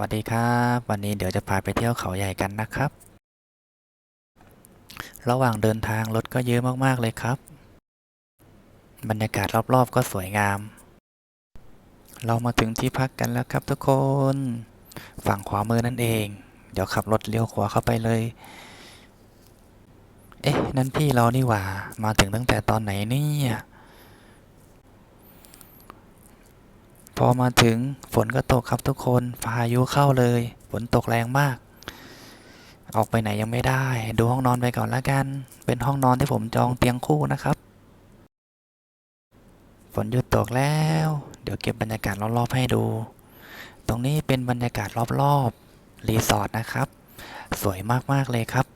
วัสดีครับ วันนี้เดี๋ยวจะพาไปเที่ยวเขาใหญ่กันนะครับ ระหว่างเดินทางรถก็เยอะมากๆเลยครับ บรรยากาศรอบๆก็สวยงาม เรามาถึงที่พักกันแล้วครับทุกคน ฝั่งขวามือนั่นเอง เดี๋ยวขับรถเลี้ยวขวาเข้าไปเลย เอ๊ะ นั่นพี่เรานี่หว่า มาถึงตั้งแต่ตอนไหนเนี่ย อมาถึงฝนก็ตกครับทุกคนพายุเข้าเลย ฝนตกแรงมาก ออกไปไหนยังไม่ได้ ดูห้องนอนไปก่อนละกัน เป็นห้องนอนที่ผมจองเตียงคู่นะครับ ฝนหยุดตกแล้ว เดี๋ยวเก็บบรรยากาศรอบๆให้ดู ตรงนี้เป็นบรรยากาศรอบๆรีสอร์ทนะครับ สวยมากๆเลยครับ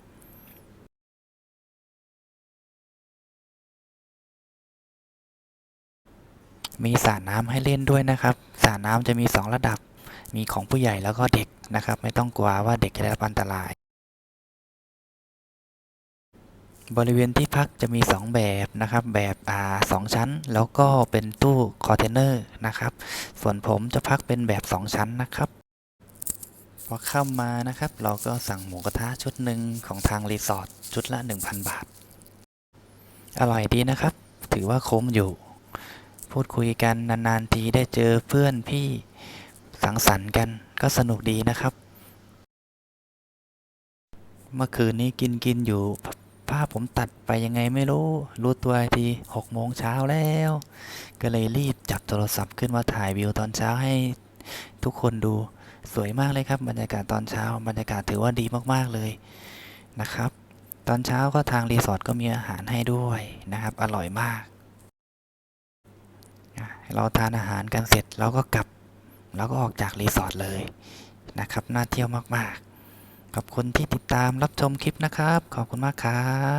มีสระน้ำให้เล่นด้วยนะครับสระน้ำจะมี 2 ระดับ มีของผู้ใหญ่แล้วก็เด็กนะครับ ไม่ต้องกลัวว่าเด็กจะได้รับอันตราย บริเวณที่พักจะมี 2 แบบนะครับ แบบอ่าสองชั้น แล้วก็เป็นตู้คอนเทนเนอร์นะครับ ส่วนผมจะพักเป็นแบบ 2 ชั้นนะครับพอเข้ามานะครับ เราก็สั่งหมูกระทะชุดหนึ่งของทางรีสอร์ทชุดละ 1,000 บาท อร่อยดีนะครับ ถือว่าคุ้มอยู่ พูดคุยกันนานๆทีได้เจอเพื่อนพี่สังสรรค์กันก็สนุกดีนะครับ เมื่อคืนนี้กินกินอยู่ภาพผมตัดไปยังไงไม่รู้ รู้ตัวทีหกโมงเช้าแล้ว ก็เลยรีบจับโทรศัพท์ขึ้นมาถ่ายวิวตอนเช้าให้ทุกคนดูสวยมากเลยครับ บรรยากาศตอนเช้า บรรยากาศถือว่าดีมากๆเลยนะครับ ตอนเช้าก็ทางรีสอร์ทก็มีอาหารให้ด้วยนะครับ อร่อยมาก เราทานอาหารกันเสร็จเราก็กลับเราก็ออกจากรีสอร์ทเลยนะครับ น่าเที่ยวมากๆ ขอบคุณที่ติดตามรับชมคลิปนะครับ ขอบคุณมากครับ